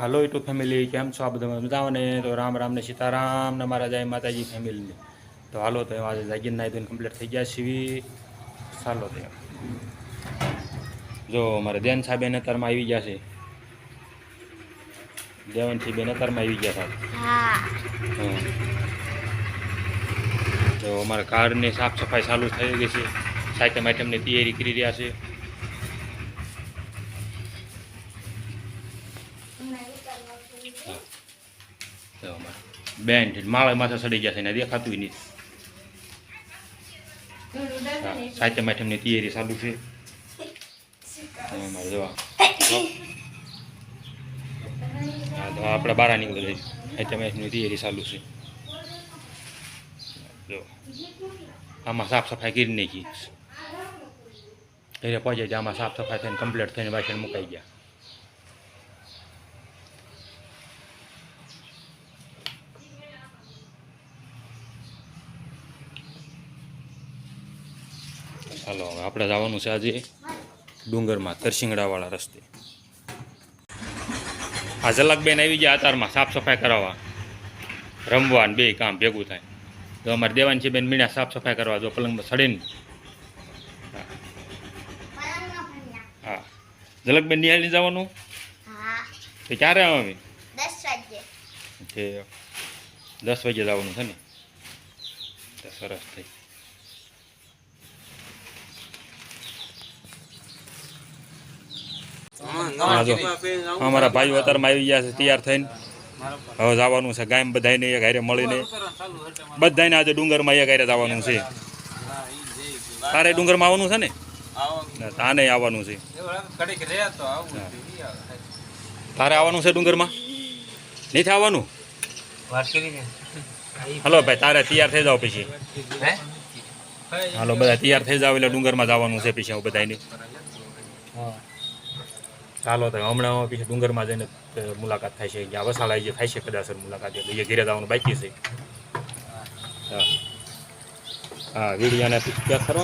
હાલો YouTube family કેમ છો આ બધા મજામાં ને? તો રામ રામ ને સીતારામ ને મારા જય માતાજી ફેમિલીને તો હાલો તો આજે જાગીર નાઈ ધોઈને કમ્પ્લીટ થઈ ગયા છીએ. ચાલો તો જો મારે દેન સાહેબ નતરમાં આવી ગયા છે. દેવનથી બેન નતરમાં આવી ગયા સાહેબ તો અમારા કારની સાફ સફાઈ ચાલુ થઈ ગઈ છે. સાયકલ આઈટમની તૈયારી કરી રહ્યા છે. બેન માળા માથે ચડી ગયા છે ને દેખાતું નહીં હા માઠમની તૈયારી ચાલુ છે. હા તો આપણે બહાર નીકળી જઈશું આઈટમ માઠમની તૈયારી ચાલુ છે. જો આમાં સાફ સફાઈ કરી નાખી. ઘરે પહોંચે આમાં સાફ સફાઈ થઈને કમ્પ્લીટ થઈને વાસણ મુકાઈ ગયા. ચાલો હવે આપણે જવાનું છે આજે ડુંગરમાં તરસિંગડાવાળા રસ્તે. આ ઝલકબેન આવી ગયા અતારમાં સાફ સફાઈ કરાવવા. રમવા ને બે કામ ભેગું થાય. તો અમારે દેવાની છે બેન મીણા સાફ સફાઈ કરવા જો પલંગમાં સડીને હા. ઝલકબેન નિહાળી જવાનું? તો ક્યારે આવે? દસ વાગે જવાનું છે ને? સરસ થઈ. જો. અમારા ભાઈઓ અત્યારમાં આવી ગયા છે તૈયાર થઈને. હવે જવાનું છે ગામ બધાને એક હારે મળીને. બધાને આજે ડુંગરમાં એક હારે જવાનું છે. તારે ડુંગરમાં આવવાનું છે ને? તાને આવવાનું છે. તારે આવવાનું છે ડુંગરમાં? નથી આવવાનું? હલો ભાઈ તારે તૈયાર થઈ જાઓ પછી. હાલો બધા તૈયાર થઈ જાવ એટલે ડુંગરમાં જવાનું છે પછી હું. બધાને ચાલો તો હમણાં પછી ડુંગરમાં જઈને મુલાકાત થાય છે. જ્યાં વસાળા જે થાય છે કદાચ મુલાકાત એટલે એ ઘેરે જવાનું બાકી છે. હા. વિડીયોને ક્યાં કરો?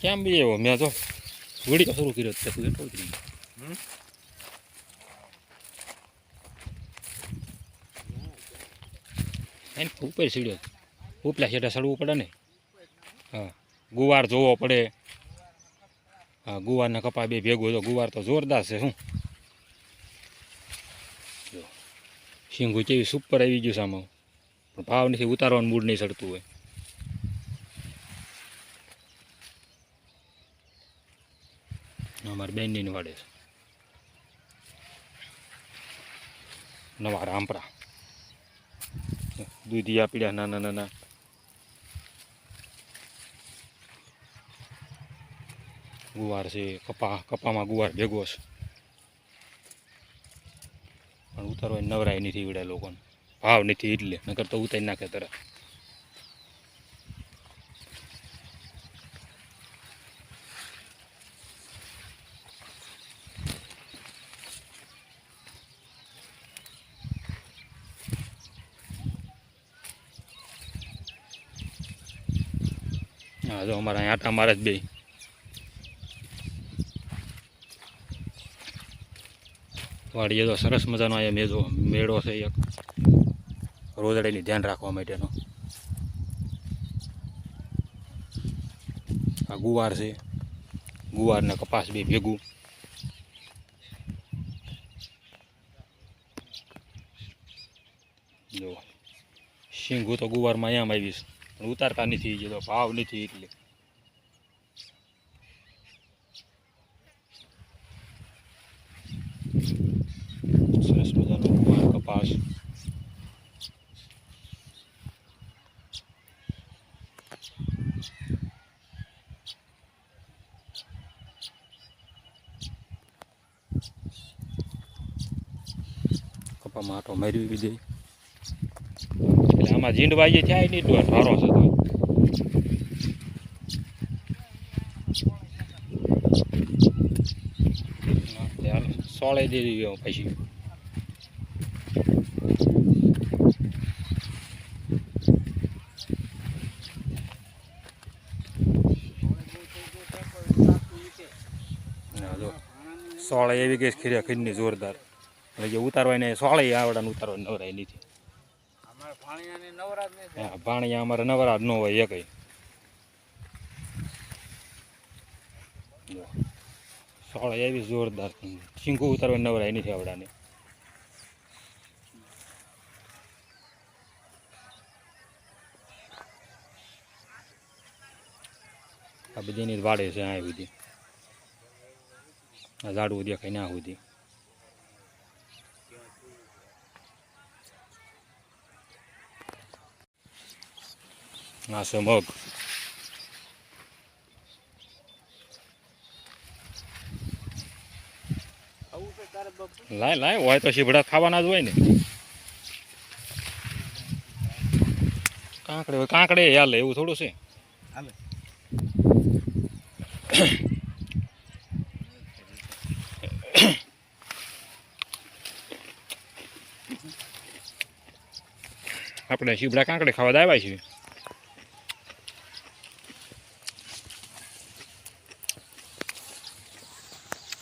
કેમ બી એવો મેં તો વીડિયો શરૂ કર્યો છે તું જ એને ઉપર સીડ્યો ઉપલા છેટા સડવું પડે ને હા ગુવાર જોવો પડે હા ગુવારના કપા બે ભેગો તો ગુવાર તો જોરદાર છે શું જો શીંગું કેવી સુપર આવી ગયું સામે પણ ભાવ નથી ઉતારવાનું મૂડ નહીં સડતું હોય અમારે બેનની વાડે છે. નવા રામપરા. દૂધિયા પીડ્યા નાના નાના ગુવાર છે, કપા, કપામાં ગુવાર ભેગો છે. પણ ઉતારવા નવરાય નથી વીડા લોકોને. ભાવ નથી એટલે, નકર તો ઉતારી નાખે તરત. જો અમારા અહીં આટા મારે જ બે. વાડીએ તો સરસ મજાનો અહીંયા મેજો, મેળો છે એક. રોજડાની ધ્યાન રાખવા માટેનો. આ ગુવાર છે. ગુવાર ને કપાસ બે ભેગું. જો. શીંગું તો ગુવારમાં એમ આવીશ. ઉતારતા નથી જે તો ભાવ નથી એટલે. સરસ મજાનો કપાસ. કપામાં આટો મારી દે એટલે આમાં જીંડવા જે થાય નહીં તો સારો છે તો. સોળે દે દીધો પછી. સોળે એવી ગઈ ખીરે ખીરની જોરદાર. એટલે જે ઉતારવાય ને સોળે આવડે ઉતારવા નવરાય નથી અમારે ભાણિયાની નવરાત નહીં હા ભાણિયા અમારે નવરા ન હોય એકય. જો. સોળ એવી જોરદાર શીંગુ ઉતારવા નવરાય નથી આવડાને આ બધીની વાડે છે આ બધી. આ ઝાડવું દેખાય ના સુધી. આ છે મગ લાય લાય હોય તો શીભડા ખાવાના જ હોય ને. કાંકડે હોય કાંકડે હાલે એવું થોડું છે. હાલે. આપણે શીભડા કાંકડે ખાવા દાવ્યા છીએ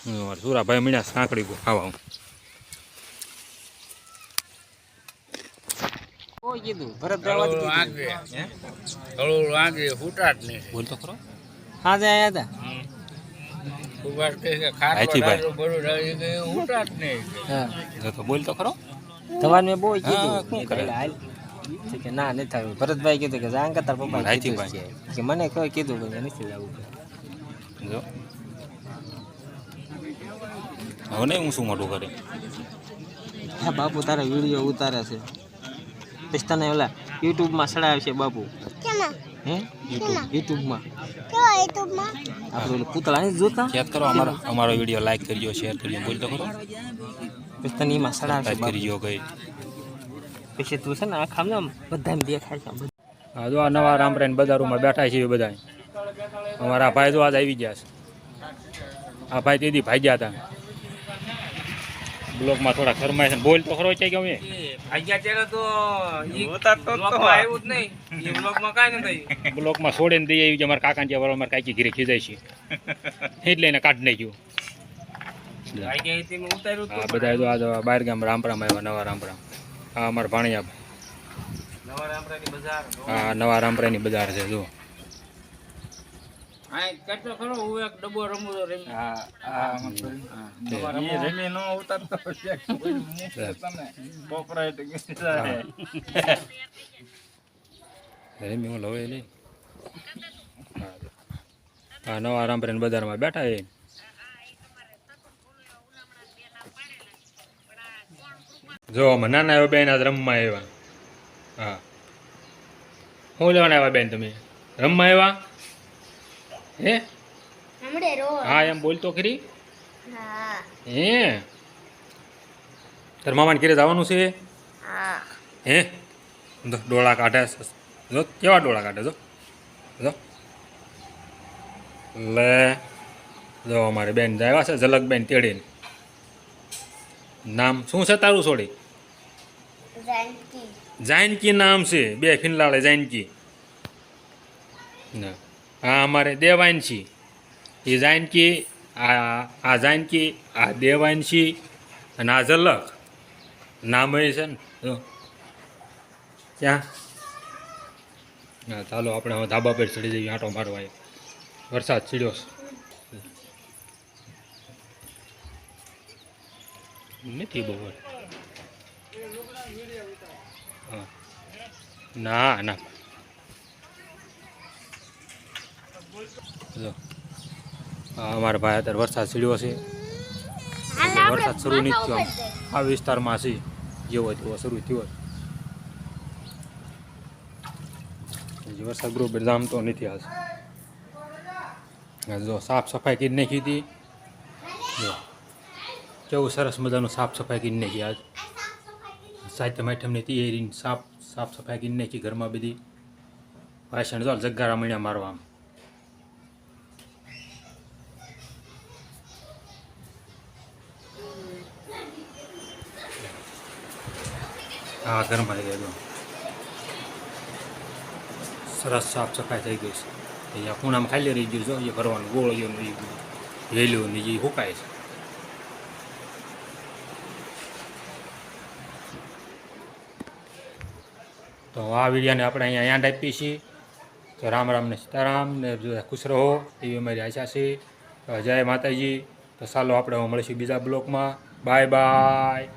હમ, સુરાભાઈ મીણા કાંકડી ખાવા કોઈ કીધું ભરત આગે હળવું આગે ફૂટા જ નહીં બોલ તો ખરો હાજે આયા હતા સુભાષ કહે કે ખાટલો આયથી ભાઈ. ડાળો બરો ડાળી કે ફૂટા જ નહીં હા જો તો બોલ તો ખરો તમારે મેં બહુ હા, કીધું શું મેં કરે? કીધું? હાલ. છે કે ના નથી થયું ભરતભાઈ કીધું કે જાંગ તાર પપ્પા કે મને કોઈ કીધું કે નથી લાવવું જો. હવે નહીં હું શું મોટું કરે. હા બાપુ તારા વીડિયો ઉતારે છે. પછી તને ઓલા યુટ્યુબમાં ચડાવશે બાપુ. હે? યુટ્યુબ યુટ્યુબમાં. કેવા યુટ્યુબમાં? આપણે ઓલું પૂતળા નહીં જોતા? યાદ કરો અમારો અમારો વીડિયો લાઈક કરજો શેર કરજો બોલ તો કરો પછી તને એમાં સડાવે છે કરજો કઈ. પછી તું છે ને આખા આમ બધાને દેખાય છે આમ હા જો આ નવા રામરાયણ બજારોમાં બેઠા છીએ બધા અમારા ભાઈ તો આજ આવી ગયા છે. આ ભાઈ તેથી ભાગ્યા હતા. બ્લોકમાં થોડા શરમાય છે. બોલ તો ખરો છે કે અમે અહીંયા ત્યારે તો આવ્યું જ નહીં. બ્લોકમાં કાંઈ નથી બ્લોકમાં છોડીને દઈ આવી અમારા કાકાને જે અમારે કાકી ઘીરે ખીજાય છે. એટલે એને કાઢ નાખ્યું. આ બધા જો આ બહાર ગામ રામરામ આવ્યા નવા રામરામ આ અમારા ભાણિયા. નવા રામરાની બજાર. હા નવા રામરાયની બજાર છે જો કેટલો ખરો હું એક ડબ્બો રમું તો રમી. રમી. નો ઉતારતો રમી હું લવે લઈ હા નવા રામરાયણ બજારમાં બેઠા એ જો અમે નાના એવા બેન આજ રમવા આવ્યા. હા. શું લેવાના આવ્યા બેન તમે? રમવા આવ્યા? હે? હમણે રો. હા એમ બોલતો ખરી? હા. હે? તાર મામાને ઘરે જવાનું છે? હા. હે? ડોળા કાઢે જો કેવા ડોળા કાઢે જો જો. લે જો અમારે બેન આવ્યા છે ઝલકબેન તેડીને. નામ શું છે તારું છોડી જાનકી. જાનકી નામ છે. બે ફિનલાળે જાનકી. ના. હા, અમારે દેવાંશી એ જાનકી આ આ જાનકી આ દેવાંશી અને આ ઝલક નામ એ છે ને. ક્યાં હા, ચાલો, આપણે હવે ધાબા પર ચડી જઈએ, આંટો મારવા. વરસાદ ચડ્યો નથી બહુ હા. ના ના જો અમારા ભાઈ અત્યારે વરસાદ ચડ્યો છે. હાલ વરસાદ શરૂ નથી થયો. આ વિસ્તારમાં છે. જેવો તેવો શરૂ થયો વરસાદ બરોબર જામતો નથી આ જો સાફ સફાઈ કરી નાખી હતી. જો. કેવું સરસ મજાનું સાફ સફાઈ કરી નાખી આજ સાહિત્ય એ તૈયારી સાફ સાફ સફાઈ કરી નાખી ઘરમાં બધી. વાસણ જો જગ્ગારા મણ્યા મારવા આમ. હા ઘરમાં આવી ગયો સરસ સાફ સફાઈ થઈ ગઈ છે. અહીંયા ખૂણામાં ખાલી રહી ગયું છે, એ ભરવાનું ગોળીઓ ને એ વેલું ને એ હુકાય છે. તો આ વિડીયોને આપણે અહીંયા યાદ આપીએ છીએ. તો રામ રામ ને સીતારામ ને ખુશ રહો, એવી અમારી આશા છે. જય માતાજી. તો ચાલો આપણે મળીશું બીજા બ્લોકમાં. Bye bye.